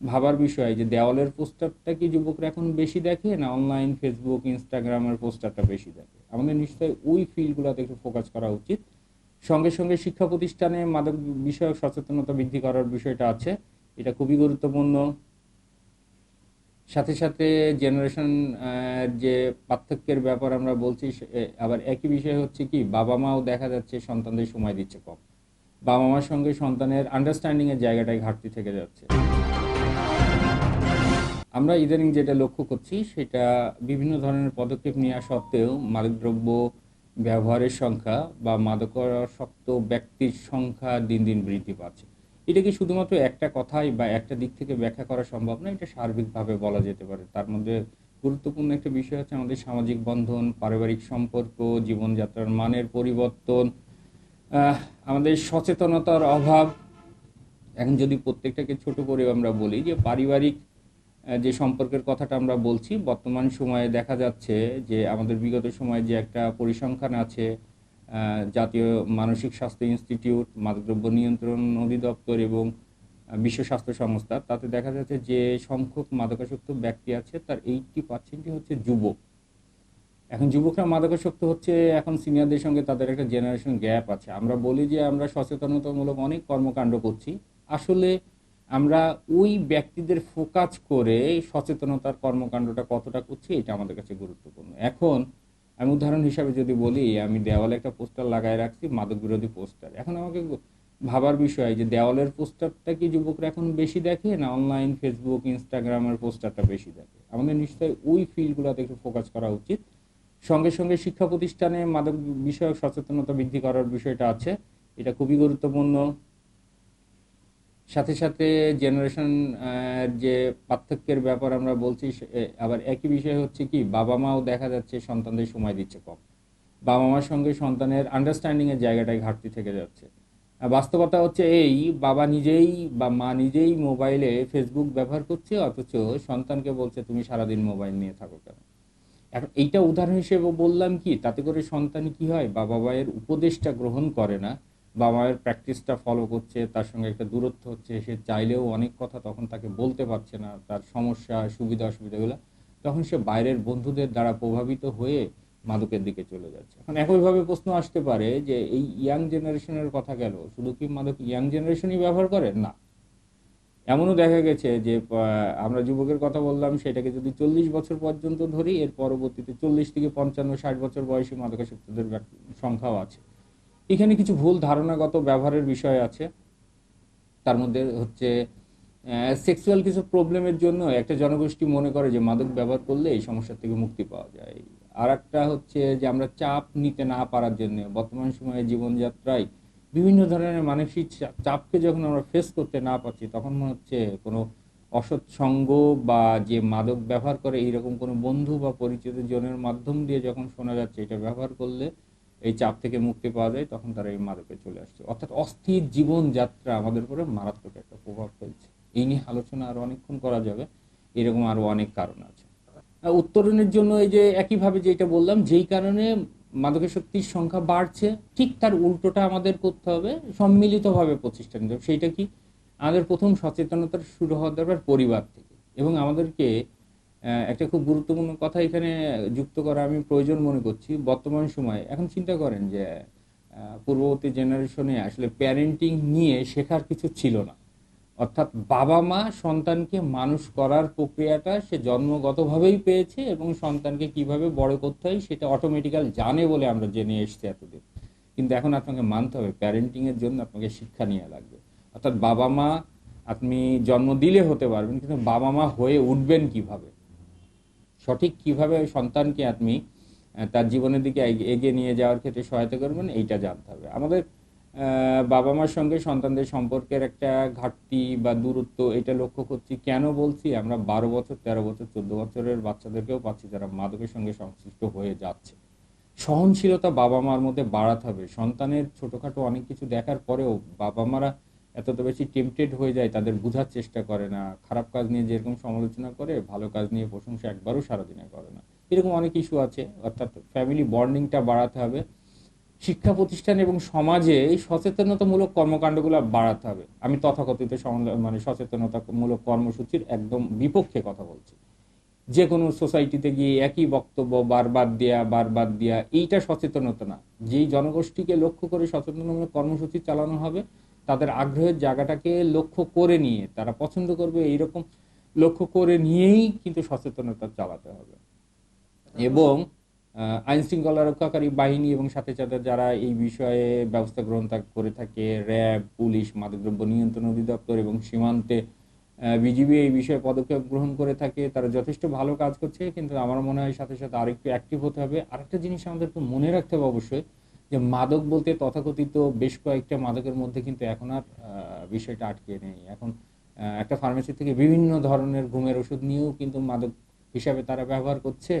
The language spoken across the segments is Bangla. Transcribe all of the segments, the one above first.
ভাবার বিষয় যে দেওয়ালের পোস্টারটা কি যুবকরা এখন বেশি দেখে না অনলাইন ফেসবুক, ইনস্টাগ্রামের পোস্টারটা বেশি দেখে? আমাদের নিশ্চয়ই ওই ফিল্ডগুলোতে একটু ফোকাস করা উচিত। সঙ্গে সঙ্গে শিক্ষা প্রতিষ্ঠানে মাদক বিষয়ক সচেতনতা বৃদ্ধি করার বিষয়টা আছে, এটা খুবই গুরুত্বপূর্ণ। সাথে সাথে জেনারেশন যে পার্থক্যের ব্যাপার আমরা বলছি আবার একই বিষয় হচ্ছে কি বাবা মাও দেখা যাচ্ছে সন্তানদের সময় দিচ্ছে কম। বাবা মার সঙ্গে সন্তানের আন্ডারস্ট্যান্ডিংয়ের জায়গাটায় ঘাটতি থেকে যাচ্ছে। আমরা ইদানিং যেটা লক্ষ্য করছি, সেটা বিভিন্ন ধরনের পদক্ষেপ নেওয়া সত্ত্বেও মাদকদ্রব্য ব্যবহারের সংখ্যা বা মাদকাসক্ত ব্যক্তির সংখ্যা দিন দিন বৃদ্ধি পাচ্ছে। এটা কি শুধুমাত্র একটা কথাই বা একটা দিক থেকে ব্যাখ্যা করা সম্ভব না? এটা সার্বিকভাবে বলা যেতে পারে। তার মধ্যে গুরুত্বপূর্ণ একটা বিষয় হচ্ছে আমাদের সামাজিক বন্ধন, পারিবারিক সম্পর্ক, জীবনযাত্রার মানের পরিবর্তন আমাদের সচেতনতার অভাব। এখন যদি প্রত্যেকটাকে ছোট করে আমরা বলি যে পারিবারিক যে সম্পর্কের কথাটা আমরা বলছি, বর্তমান সময়ে দেখা যাচ্ছে যে আমাদের বিগত সময়ে যে একটা পরিসংখ্যান আছে জাতীয় মানসিক স্বাস্থ্য ইনস্টিটিউট, মাদকদ্রব্য নিয়ন্ত্রণ অধিদপ্তর এবং বিশ্ব স্বাস্থ্য সংস্থা, তাতে দেখা যাচ্ছে যে সংখ্যক মাদকাসক্ত ব্যক্তি আছে, তার এইটটি পার্সেন্টই হচ্ছে যুবক। এখন যুবকরা মাদকাসক্ত হচ্ছে, এখন সিনিয়রদের সঙ্গে তাদের একটা জেনারেশন গ্যাপ আছে। আমরা বলি যে আমরা সচেতনতামূলক অনেক কর্মকাণ্ড করছি। আসলে আমরা ওই ব্যক্তিদের ফোকাস করে সচেতনতার কর্মকাণ্ডটা কতটা করছি, এটা আমাদের কাছে গুরুত্বপূর্ণ। এখন আমি উদাহরণ হিসাবে যদি বলি, আমি দেওয়ালে একটা পোস্টার লাগায় রাখছি, মাদক বিরোধী পোস্টার। এখন আমাকে ভাবার বিষয় যে দেওয়ালের পোস্টারটা কি যুবকরা এখন বেশি দেখে, না অনলাইন ফেসবুক ইনস্টাগ্রামের পোস্টারটা বেশি দেখে? আমাদের নিশ্চয়ই ওই ফিল্ডগুলোতে একটু ফোকাস করা উচিত। সঙ্গে সঙ্গে শিক্ষা প্রতিষ্ঠানে মাদক বিষয়ক সচেতনতা বৃদ্ধি করার বিষয়টা আছে, এটা খুবই গুরুত্বপূর্ণ। সাথে সাথে জেনারেশন যে পার্থক্যের ব্যাপার আমরা বলছি আবার একই বিষয় হচ্ছে কি বাবা মাও দেখা যাচ্ছে সন্তানদের সময় দিচ্ছে কম। বাবা মার সঙ্গে সন্তানের আন্ডারস্ট্যান্ডিং এর জায়গাটায় ঘাটতি থেকে যাচ্ছে। বাস্তবতা হচ্ছে এই, বাবা নিজেই বা মা নিজেই মোবাইলে ফেসবুক ব্যবহার করছে, অথচ সন্তানকে বলছে, তুমি সারাদিন মোবাইল নিয়ে থাকো কেন? এখন এইটা উদাহরণ হিসেবে বললাম কি, তাতে করে সন্তান কি হয় বাবা মায়ের উপদেশটা গ্রহণ করে না। বাবা মায়ের প্র্যাকটিসটা ফলো করছে, তার সঙ্গে একটা দূরত্ব হচ্ছে, সে চাইলেও অনেক কথা তখন তাকে বলতে পারছে না, তার সমস্যা, সুবিধা অসুবিধাগুলো তখন সে বাইরের বন্ধুদের দ্বারা প্রভাবিত হয়ে মাদকের দিকে চলে যাচ্ছে। এখন একইভাবে প্রশ্ন আসতে পারে যে, এই ইয়াং জেনারেশনের কথা গেল, শুধু কি মাদক ইয়াং জেনারেশনই ব্যবহার করে? না। এমনও দেখা গেছে যে আমরা যুবকের কথা বললাম, সেটাকে যদি চল্লিশ বছর পর্যন্ত ধরি, এর পরবর্তীতে চল্লিশ থেকে পঞ্চান্ন, ষাট বছর বয়সী মাদকাসক্তদের সংখ্যাও আছে। এখানে কিছু ভুল ধারণাগত ব্যবহারের বিষয় আছে। তার মধ্যে হচ্ছে সেক্সুয়াল কিছু প্রবলেমের জন্য একটা জনগোষ্ঠী মনে করে যে মাদক ব্যবহার করলে এই সমস্যা থেকে মুক্তি পাওয়া যায়। আর একটা হচ্ছে যে আমরা চাপ নিতে না পারার জন্য বর্তমান সময়ে জীবনযাত্রায় বিভিন্ন ধরনের মানসিক চাপকে যখন আমরা ফেস করতে না পারছি, তখন মনে হচ্ছে কোনো অসৎ সঙ্গ বা যে মাদক ব্যবহার করে এইরকম কোনো বন্ধু বা পরিচিত জনের মাধ্যম দিয়ে যখন শোনা যাচ্ছে, এটা ব্যবহার করলে এই চাপ থেকে মুক্তি পাওয়া যায়, তখন তারা এই মাদকে চলে আসছে। অর্থাৎ অস্থির জীবনযাত্রা আমাদের উপরে মারাত্মক একটা প্রভাব ফেলছে। এই নিয়ে আলোচনা আরও অনেকক্ষণ করা যাবে। এরকম আরও অনেক কারণ আছে। উত্তরণের জন্য এই যে একইভাবে যেটা বললাম, যেই কারণে মাদকের শক্তির সংখ্যা বাড়ছে, ঠিক তার উল্টোটা আমাদের করতে হবে, সম্মিলিতভাবে প্রচেষ্টা নিতে হবে। সেইটা কি? আমাদের প্রথম সচেতনতার শুরু হওয়া দরকার পরিবার থেকে। এবং আমাদেরকে একটা খুব গুরুত্বপূর্ণ কথা এখানে যুক্ত করা আমি প্রয়োজন মনে করছি। বর্তমান সময়ে এখন চিন্তা করেন যে পূর্ববর্তী জেনারেশনে আসলে প্যারেন্টিং নিয়ে শেখার কিছু ছিল না। অর্থাৎ বাবা মা সন্তানকে মানুষ করার প্রক্রিয়াটা সে জন্মগতভাবেই পেয়েছে এবং সন্তানকে কীভাবে বড় করতে হয় সেটা অটোমেটিক্যাল জানে বলে আমরা জেনে এসেছি এতদিন। কিন্তু এখন আপনাকে মানতে হবে প্যারেন্টিংয়ের জন্য আপনাকে শিক্ষা নেওয়া লাগবে। অর্থাৎ বাবা মা, আপনি জন্ম দিলে হতে পারবেন, কিন্তু বাবা মা হয়ে উঠবেন কীভাবে? সঠিক কীভাবে ওই সন্তানকে আপনি তার জীবনের দিকে এগিয়ে- এগিয়ে নিয়ে যাওয়ার ক্ষেত্রে সহায়তা করবেন, এইটা জানতে হবে। আমাদের বাবা মার সঙ্গে সন্তানদের সম্পর্কের একটা ঘাটতি বা দূরত্ব, এটা লক্ষ্য করছি। কেন বলছি? আমরা বারো বছর, তেরো বছর, চোদ্দ বছরের বাচ্চাদেরকেও পাচ্ছি যারা মাদকের সঙ্গে সংশ্লিষ্ট হয়ে যাচ্ছে। সহনশীলতা বাবা মার মধ্যে বাড়াতে হবে। সন্তানের ছোটোখাটো অনেক কিছু দেখার পরেও বাবা মারা এতটা বেশি টেম্পটেড হয়ে যায়, তাদের বোঝার চেষ্টা করে না। খারাপ কাজ নিয়ে যেরকম সমালোচনা করে, ভালো কাজ নিয়ে প্রশংসা একবারও সারাদিনে করে না। এরকম অনেক ইস্যু আছে, অর্থাৎ ফ্যামিলি বন্ডিংটা বাড়াতে হবে। শিক্ষা প্রতিষ্ঠান এবং সমাজে এই সচেতনতামূলক কর্মকাণ্ডগুলো বাড়াতে হবে। আমি তথাকথিত মানে সচেতনতামূলক কর্মসূচির একদম বিপক্ষে কথা বলছি। যে কোনো সোসাইটিতে গিয়ে একই বক্তব্য বারবার দেয়া বারবার দেয়া, এইটা সচেতনতা না। যেই জনগোষ্ঠীকে লক্ষ্য করে সচেতনতামূলক কর্মসূচি চালানো হবে তাদের আগ্রহের জায়গাটাকে লক্ষ্য করে নিয়ে, তারা পছন্দ করবে এইরকম লক্ষ্য করে নিয়েই কিন্তু সচেতনতা চালাতে হবে। এবং আইন শৃঙ্খলা রক্ষাকারী বাহিনী এবং সাথে সাথে যারা এই বিষয়ে ব্যবস্থা গ্রহণ করে থাকে, র্যাব, পুলিশ, মাদকদ্রব্য নিয়ন্ত্রণ অধিদপ্তর এবং সীমান্তে বিজিবি এই বিষয়ে পদক্ষেপ গ্রহণ করে থাকে, তারা যথেষ্ট ভালো কাজ করছে। কিন্তু আমার মনে হয় সাথে সাথে আরেকটু অ্যাক্টিভ হতে হবে। আরেকটা জিনিস আমাদেরকে মনে রাখতে হবে অবশ্যই যে মাদক বলতে তথাকথিত বেশ কয়েকটা মাদকের মধ্যে কিন্তু এখন আর বিষয়টা আটকে নেই। এখন একটা ফার্মেসি থেকে বিভিন্ন ধরনের ঘুমের ওষুধ নিয়েও কিন্তু মাদক হিসাবে তারা ব্যবহার করছে।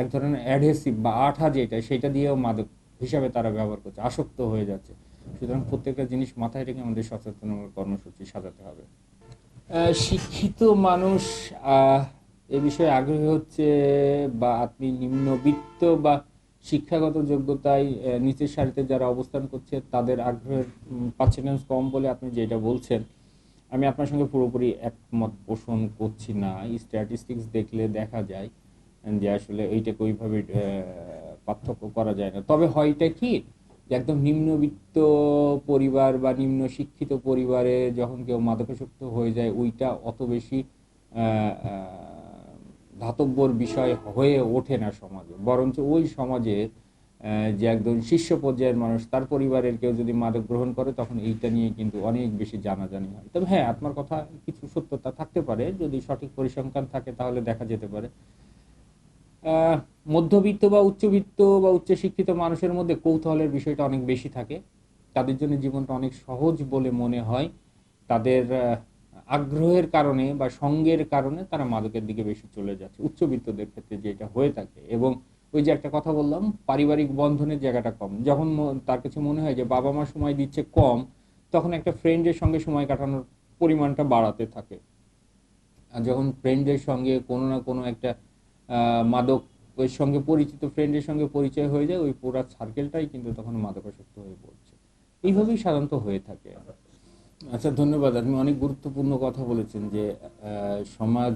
এক ধরনের অ্যাডহেসিভ বা আঠা যেটা, সেটা দিয়েও মাদক হিসাবে তারা ব্যবহার করছে। আসক্ত হয়ে যাচ্ছে। সুতরাং প্রত্যেকটা জিনিস মাথায় রেখে আমাদের সচেতনমূলক কর্মসূচি সাজাতে হবে। শিক্ষিত মানুষ এ বিষয়ে আগ্রহী হচ্ছে বা আপনি নিম্নবিত্ত বা শিক্ষাগত যোগ্যতায় নিচের সারিতে যারা অবস্থান করছে, তাদের আগ্রহের পার্সেন্টেজ কম বলে আপনি যেটা বলছেন। আমি আপনার সঙ্গে পুরোপুরি একমত পোষণ করছি না। স্ট্যাটিস্টিক্স দেখলে দেখা যায় যে আসলে এইটাকে ওইভাবে পার্থক্য করা যায় না। তবে হয়টা কি একদম নিম্নবিত্ত পরিবার বা নিম্ন শিক্ষিত পরিবারে যখন কেউ মাদকাসক্ত হয়ে যায়, ওইটা অত বেশি ধাতব্যর বিষয় হয়ে ওঠে না সমাজে। বরঞ্চ ওই সমাজের আহ, যে একদম শীর্ষ পর্যায়ের মানুষ তার পরিবারের কেউ যদি মাদক গ্রহণ করে তখন এইটা নিয়ে কিন্তু অনেক বেশি জানাজানি হয়। তবে হ্যাঁ আপনার কথা কিছু সত্যতা থাকতে পারে। যদি সঠিক পরিসংখ্যান থাকে তাহলে দেখা যেতে পারে। মধ্যবিত্ত বা উচ্চবিত্ত বা উচ্চশিক্ষিত মানুষের মধ্যে কৌতূহলের বিষয়টা অনেক বেশি থাকে। তাদের জন্য জীবনটা অনেক সহজ বলে মনে হয়। তাদের আগ্রহের কারণে বা সঙ্গের কারণে তারা মাদকের দিকে বেশি চলে যাচ্ছে, উচ্চবিত্তদের ক্ষেত্রে যেটা হয়ে থাকে। এবং ওই যে একটা কথা বললাম, পারিবারিক বন্ধনের জায়গাটা কম। যখন তার কাছে মনে হয় যে বাবা মা সময় দিচ্ছে কম, তখন একটা ফ্রেন্ডের সঙ্গে সময় কাটানোর পরিমাণটা বাড়াতে থাকে। আর যখন ফ্রেন্ডের সঙ্গে কোনো না কোনো একটা মাদক ওই সঙ্গে পরিচিত ফ্রেন্ডের সঙ্গে পরিচয় হয়ে যায়, ওই পুরা সার্কেলটাই কিন্তু তখন মাদকাসক্ত হয়ে পড়ছে। এইভাবেই সাধারণত হয়ে থাকে। আচ্ছা ধন্যবাদ। আপনি অনেক গুরুত্বপূর্ণ কথা বলেছেন যে সমাজ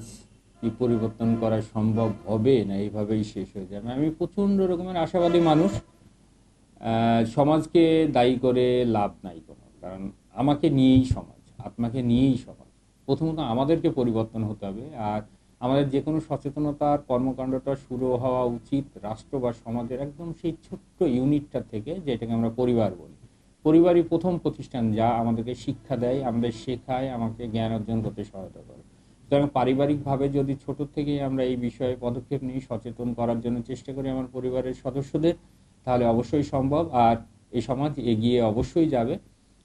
কি পরিবর্তন করা সম্ভব হবে না এইভাবেই শেষ হয়ে যাবে। আমি প্রচণ্ড রকমের আশাবাদী মানুষ। সমাজকে দায়ী করে লাভ নাই কোনো। কারণ আমাকে নিয়েই সমাজ আত্মাকে নিয়েই সমাজ। প্রথমত আমাদেরকে পরিবর্তন হতে হবে। আর আমাদের যে কোনো সচেতনতার কর্মকাণ্ডটা শুরু হওয়া উচিত রাষ্ট্র বা সমাজের একদম সেই ছোট্ট ইউনিটটা থেকে, যেটাকে আমরা পরিবার বলি। পরিবারই প্রথম প্রতিষ্ঠান যা আমাদেরকে শিক্ষা দেয়, আমাদের শেখায়, আমাকে জ্ঞান অর্জন করতে সহায়তা করে। সুতরাং পারিবারিকভাবে যদি ছোট থেকেই আমরা এই বিষয়ে পদক্ষেপ নিই, সচেতন করার জন্য চেষ্টা করি আমার পরিবারের সদস্যদের, তাহলে অবশ্যই সম্ভব। আর এই সমাজ এগিয়ে অবশ্যই যাবে।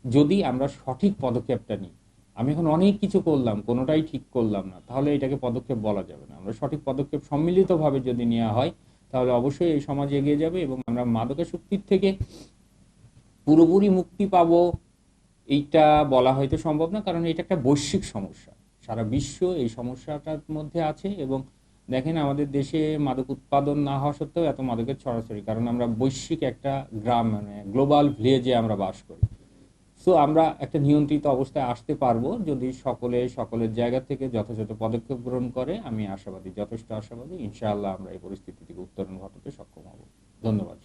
যদি আমরা সঠিক পদক্ষেপটা নিই, আমি এখন অনেক কিছু করলাম, কোনোটাই ঠিক করলাম না, তাহলে এটাকে পদক্ষেপ বলা যাবে না। আমরা সঠিক পদক্ষেপ সম্মিলিতভাবে যদি নেওয়া হয়, তাহলে অবশ্যই এই সমাজ এগিয়ে যাবে এবং আমরা মাদকাসক্তির থেকে পুরোপুরি মুক্তি পাবো, এইটা বলা হয়তো সম্ভব না, কারণ এটা একটা বৈশ্বিক সমস্যা। সারা বিশ্ব এই সমস্যাটার মধ্যে আছে এবং দেখেন আমাদের দেশে মাদক উৎপাদন না হওয়া সত্ত্বেও এত মাদকের ছড়াছড়ি, কারণ আমরা বৈশ্বিক একটা গ্রাম মানে গ্লোবাল ভিলেজে আমরা বাস করি। সো আমরা একটা নিয়ন্ত্রিত অবস্থায় আসতে পারব, যদি সকলে সকলের জায়গা থেকে যথাযথ পদক্ষেপ গ্রহণ করে, আমি আশাবাদী, যথেষ্ট আশাবাদী, ইনশাআল্লাহ আমরা এই পরিস্থিতি থেকে উত্তরণ ঘটাতে সক্ষম হব। ধন্যবাদ